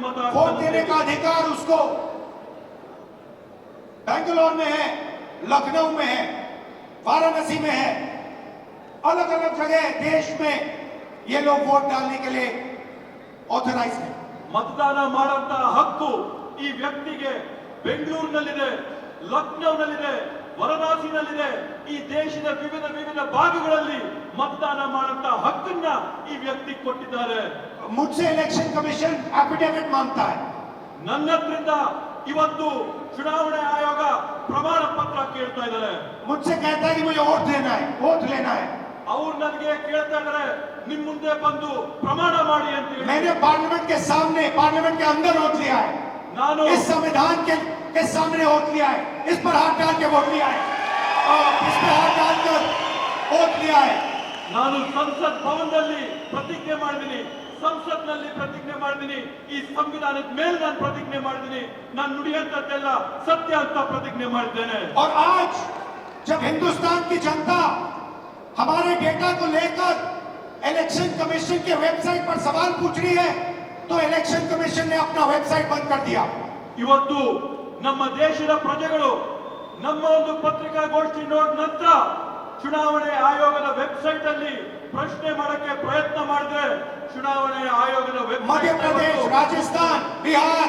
ಮತ वोट देने का अधिकार उसको बेंगलोर में है लखनऊ में है वाराणसी में है अलग अलग जगह देश में ये लोग वोट डालने के लिए ऑथराइज है ಮತದಾನ ಮಾಡುವಂತ ಹಕ್ಕು ಈ ವ್ಯಕ್ತಿಗೆ ಬೆಂಗಳೂರಿನಲ್ಲಿದೆ ಲಕ್ನೋನಲ್ಲಿದೆ ವಾರಣಾಸಿನಲ್ಲಿದೆ ಈ ದೇಶದ ವಿವಿಧ ವಿವಿಧ ಭಾಗಗಳಲ್ಲಿ ಮತದಾನ ಮಾಡುವಂತ ಹಕ್ಕನ್ನ ಈ ವ್ಯಕ್ತಿ ಕೊಟ್ಟಿದ್ದಾರೆ मुझसे इलेक्शन कमीशन एफिडेविट मांगता है ನನ್ನ ಹತ್ರಿಂದ ಇವತ್ತು ಚುನಾವಣೆ ಆಯೋಗ ಪ್ರಮಾಣ ಪತ್ರ ಕೇಳ್ತಾ ಇದ್ದಾರೆ मुझसे कहता है कि मुझे वोट देना है वोट लेना है ಅವ್ರು ನನಗೆ ಕೇಳ್ತಾ ಇದ್ದಾರೆ ನಿಮ್ ಮುಂದೆ ಬಂದು ಪ್ರಮಾಣ ಮಾಡಿ ಅಂತ ಹೇಳಿ मैंने पार्लियामेंट के सामने पार्लियामेंट के अंदर वोट लिया है ನಾನು इस संविधान के, के सामने वोट लिया है इस पर हाथ डाल के वोट लिया है और इस पर हाथ डालकर वोट लिया है ನಾನು ಸಂಸತ್ ಭವನದಲ್ಲಿ ಪ್ರತಿಜ್ಞೆ ಮಾಡಿದ್ದೀನಿ ಸಂಸತ್ನಲ್ಲಿ ಪ್ರತಿಜ್ಞೆ ಮಾಡಿದ್ದೀನಿ ಈ ಸಂವಿಧಾನದ ಮೇಲೆ ನಾನು ಪ್ರತಿಜ್ಞೆ ಮಾಡಿದ್ದೀನಿ ನಾನು ನುಡಿಯಂತದ್ದೆಲ್ಲ ಸತ್ಯ ಅಂತ ಪ್ರತಿಜ್ಞೆ ಮಾಡಿದ್ದೇನೆ और आज जब हिंदुस्तान की जनता हमारे डेटा को लेकर इलेक्शन कमीशन के वेबसाइट पर सवाल पूछ रही है तो इलेक्शन कमीशन ने अपना वेबसाइट बंद कर दिया ಇವತ್ತು ನಮ್ಮ ದೇಶದ ಪ್ರಜೆಗಳು ನಮ್ಮ ಒಂದು ಪತ್ರಿಕಾಗೋಷ್ಠಿ ನೋಡಿದ ನಂತರ ಚುನಾವಣೆ ಆಯೋಗದ ವೆಬ್ಸೈಟ್ ಅಲ್ಲಿ ಪ್ರಶ್ನೆ ಮಾಡಕ್ಕೆ ಪ್ರಯತ್ನ ಮಾಡಿದ್ರೆ ಚುನಾವಣೆ ಆಯೋಗದ मध्य प्रदेश ವೆಬ್ಸೈಟ್ राजस्थान बिहार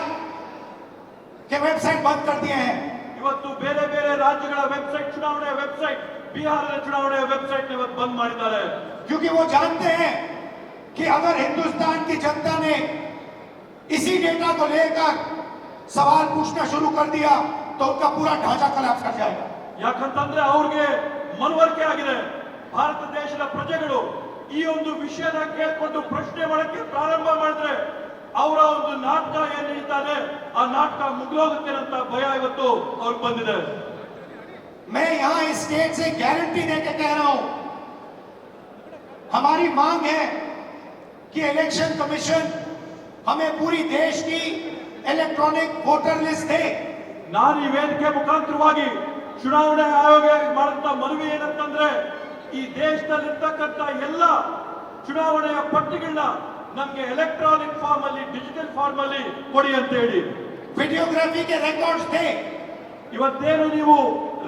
के वेबसाइट बंद कर दिए हैं ಇವತ್ತು ಬೇರೆ ಬೇರೆ ರಾಜ್ಯಗಳ ವೆಬ್ಸೈಟ್ ಚುನಾವಣೆ ವೆಬ್ಸೈಟ್ ಬಿಹಾರದ ಚುನಾವಣೆ ವೆಬ್ಸೈಟ್ ಇವತ್ತು ಬಂದ್ ಮಾಡಿದ್ದಾರೆ क्योंकि वो जानते हैं कि अगर हिंदुस्तान की जनता ने इसी डेटा को लेकर सवाल पूछना शुरू कर दिया तो उनका पूरा ढांचा कलाप कर जाएगा ಯಾಕಂತಂದ್ರೆ ಅವ್ರಿಗೆ ಮನವರಿಕೆ ಆಗಿದೆ ಭಾರತ ದೇಶದ ಪ್ರಜೆಗಳು ಈ ಒಂದು ವಿಷಯನ ಕೇಳ್ಕೊಂಡು ಪ್ರಶ್ನೆ ಮಾಡಕ್ಕೆ ಪ್ರಾರಂಭ ಮಾಡಿದ್ರೆ ಅವರ ಒಂದು ನಾಟಕ ಏನ್ ನಡೀತಾನೆ ಆ ನಾಟಕ ಮುಗಿದೋಗುತ್ತೆ ಅಂತ ಭಯ ಇವತ್ತು ಅವ್ರಿಗೆ ಬಂದಿದೆ मैं यहां इस स्टेट से गारंटी देके कह रहा हूं हमारी मांग है कि इलेक्शन कमीशन हमें पूरी देश की इलेक्ट्रॉनिक वोटर लिस्ट दे ನಾನು ಈ ವೇದಿಕೆ ಮುಖಾಂತರವಾಗಿ ಚುನಾವಣೆ ಆಯೋಗ ಮಾಡುವಂತ ಮನವಿ ಏನಂತಂದ್ರೆ ಈ ದೇಶದಲ್ಲಿರ್ತಕ್ಕಂಥ ಎಲ್ಲ ಚುನಾವಣೆಯ ಪಟ್ಟಿಗಳನ್ನ ನಮ್ಗೆ ಎಲೆಕ್ಟ್ರಾನಿಕ್ ಫಾರ್ಮ್ ಅಲ್ಲಿ ಡಿಜಿಟಲ್ ಫಾರ್ಮ್ ಅಲ್ಲಿ ಕೊಡಿ ಅಂತ ಹೇಳಿ वीडियोग्राफी के रिकॉर्ड्स दे ಇವತ್ತೇನು ನೀವು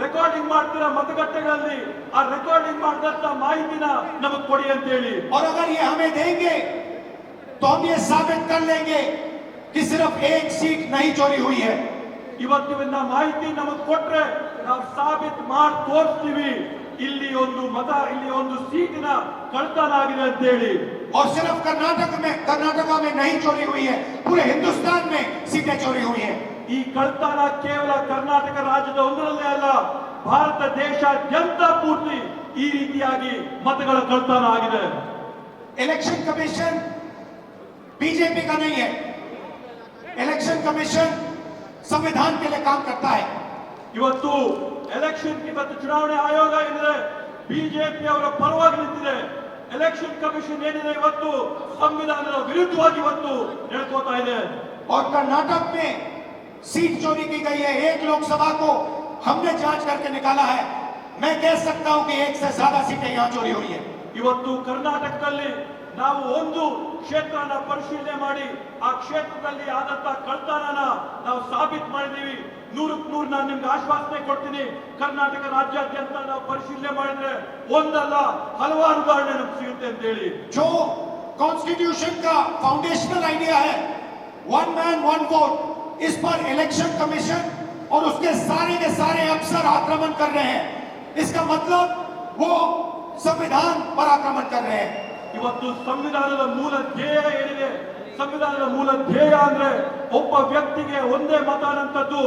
ರೆಕಾರ್ಡಿಂಗ್ ಮಾಡ್ತೀರಾ ಮತಗಟ್ಟೆಗಳಲ್ಲಿ ಆ ರೆಕಾರ್ಡಿಂಗ್ ಮಾಡಿದಂತ ಮಾಹಿತಿನ ನಮಗ್ ಕೊಡಿ ಅಂತ ಹೇಳಿ और अगर ये हमें देंगे तो हम ये साबित कर लेंगे कि सिर्फ एक सीट नहीं चोरी हुई है ಇವತ್ತು ಇವನ್ನ ಮಾಹಿತಿ ನಮಗ್ ಕೊಟ್ರೆ ನಾವು ಸಾಬೀತ್ ಮಾಡಿ ತೋರಿಸ್ತೀವಿ ಇಲ್ಲಿ ಒಂದು ಮತ ಇಲ್ಲಿ ಒಂದು ಸೀಟಿನ ಕಳ್ತನ ಆಗಿದೆ ಅಂತ ಹೇಳಿ और सिर्फ कर्नाटक में कर्नाटका में नहीं चोरी हुई है पूरे हिंदुस्तान में सीटें चोरी हुई है ಈ ಕಳ್ತನ ಕೇವಲ ಕರ್ನಾಟಕ ರಾಜ್ಯದ ಒಂದರಲ್ಲೇ ಅಲ್ಲ ಭಾರತ ದೇಶಾದ್ಯಂತ ಪೂರ್ತಿ ಈ ರೀತಿಯಾಗಿ ಮತಗಳ ಕಳ್ತನ ಆಗಿದೆ इलेक्शन कमीशन बीजेपी का नहीं है इलेक्शन कमीशन संविधान के लिए काम करता है ಇವತ್ತು ಎಲೆಕ್ಷನ್ ಇವತ್ತು ಚುನಾವಣೆ ಆಯೋಗ ಏನಿದೆ ಬಿಜೆಪಿ ಅವರ ಪರವಾಗಿ ನಿಂತಿದೆ ಎಲೆಕ್ಷನ್ ಕಮಿಷನ್ ಏನಿದೆ ಇವತ್ತು ಸಂವಿಧಾನದ ವಿರುದ್ಧವಾಗಿ ಇವತ್ತು ನಡ್ಕೋತಾ ಇದೆ और कर्नाटक में सीट चोरी की गई है एक लोकसभा को हमने जांच करके निकाला है मैं कह सकता हूं कि एक से ज्यादा सीटें यहां चोरी हुई है ಇವತ್ತು ಕರ್ನಾಟಕದಲ್ಲಿ ನಾವು ಒಂದು ಕ್ಷೇತ್ರನ ಪರಿಶೀಲನೆ ಮಾಡಿ ಆ ಕ್ಷೇತ್ರದಲ್ಲಿ ಆದಂತ ಕಳ್ತನನ ನಾವು ಸಾಬೀತ್ ಮಾಡಿದೀವಿ ನೂರಕ್ಕೆ ನೂರು ನಾನು ನಿಮ್ಗೆ ಆಶ್ವಾಸನೆ ಕೊಡ್ತೀನಿ ಕರ್ನಾಟಕ ರಾಜ್ಯಾದ್ಯಂತ ನಾವು ಪರಿಶೀಲನೆ ಮಾಡಿದ್ರೆ ಒಂದಲ್ಲ ಹಲವಾರು ಉದಾಹರಣೆ ನಮ್ಗೆ ಸಿಗುತ್ತೆ ಅಂತ ಹೇಳಿ जो कॉन्स्टिट्यूशन का फाउंडेशनल आइडिया है वन मैन वन वोट इस पर इलेक्शन कमीशन और उसके सारे के सारे अफसर आक्रमण कर रहे हैं इसका मतलब वो संविधान पर आक्रमण कर रहे हैं ಇವತ್ತು ಸಂವಿಧಾನದ ಮೂಲ ಧ್ಯೇಯ ಏನಿದೆ ಸಂವಿಧಾನದ ಮೂಲ ಧ್ಯೇಯ ಅಂದ್ರೆ ಒಬ್ಬ ವ್ಯಕ್ತಿಗೆ ಒಂದೇ ಮತ ಅನ್ನಂಥದ್ದು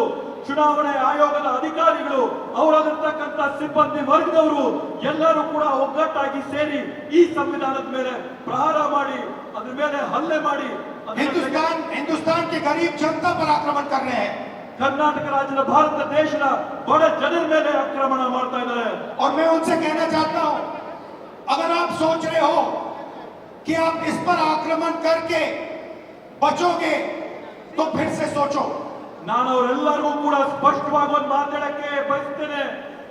ಚುನಾವಣೆ ಆಯೋಗದ ಅಧಿಕಾರಿಗಳು ಅವರಲ್ಲಿರ್ತಕ್ಕಂಥ ಸಿಬ್ಬಂದಿ ವರ್ಗದವರು ಎಲ್ಲರೂ ಕೂಡ ಒಗ್ಗಟ್ಟಾಗಿ ಸೇರಿ ಈ ಸಂವಿಧಾನದ ಮೇಲೆ ಪ್ರಹಾರ ಮಾಡಿ ಅದ್ರ ಮೇಲೆ ಹಲ್ಲೆ ಮಾಡಿ ಅದನ್ನ हिंदुस्तान हिंदुस्तान के गरीब जनता पर आक्रमण कर रहे हैं ಕರ್ನಾಟಕ ರಾಜ್ಯದ ಭಾರತ ದೇಶದ ಬಡ ಜನರ ಮೇಲೆ ಆಕ್ರಮಣ ಮಾಡ್ತಾ ಇದ್ದಾರೆ और मैं उनसे कहना चाहता हूं अगर आप सोच रहे हो कि आप इस पर आक्रमण करके बचोगे तो फिर से सोचो ನಾನು ಅವರೆಲ್ಲರಿಗೂ ಕೂಡ ಸ್ಪಷ್ಟವಾಗಿ ಒಂದು ಮಾತಾಡಕ್ಕೆ ಬಯಸ್ತೇನೆ.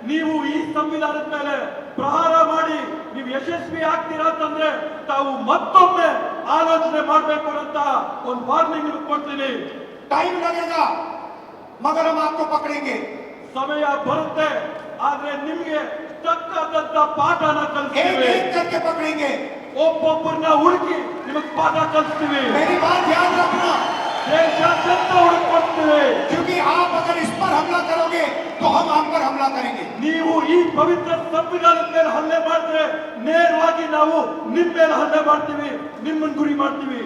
ನೀವು ಈ ಸಂವಿಧಾನದ ಮೇಲೆ ಪ್ರಹಾರ ಮಾಡಿ ನೀವು ಯಶಸ್ವಿ ಆಗ್ತೀರಾ ಅಂತಂದ್ರೆ ತಾವು ಮತ್ತೊಮ್ಮೆ ಆಲೋಚನೆ ಮಾಡಬೇಕು ಅಂತ ಒಂದು ವಾರ್ನಿಂಗ್ ಕೊಡ್ತೀನಿ. ಟೈಮ್ ನಡೆಯದ ಮಗನ ಮಾತು ಪಕಡೆಗೆ. ಸಮಯ ಬರುತ್ತೆ ಆದ್ರೆ ನಿಮ್ಗೆ ತಕ್ಕಂತ ಪಾಠನ ಕಲಿಸ್ತೀವಿ. ಪಕಡೆಗೆ? ಒಬ್ಬೊಬ್ಬರನ್ನ ಹುಡುಕಿ ನಿಮಗೆ ಪಾಠ ಕಲಿಸ್ತೀವಿ. मेरी बात याद रखना ದೇಶಾದ್ಯಂತ ಹುಡುಕೊಡ್ತೀವಿ क्योंकि आप अगर इस पर हमला करोगे तो हम आप पर हमला करेंगे ನೀವು ಈ ಪವಿತ್ರ ಸಂವಿಧಾನದ ಮೇಲೆ ಹಲ್ಲೆ ಮಾಡಿದ್ರೆ ನೇರವಾಗಿ ನಾವು ನಿಮ್ ಮೇಲೆ ಹಲ್ಲೆ ಮಾಡ್ತೀವಿ ನಿಮ್ಮನ್ನ ಗುರಿ ಮಾಡ್ತೀವಿ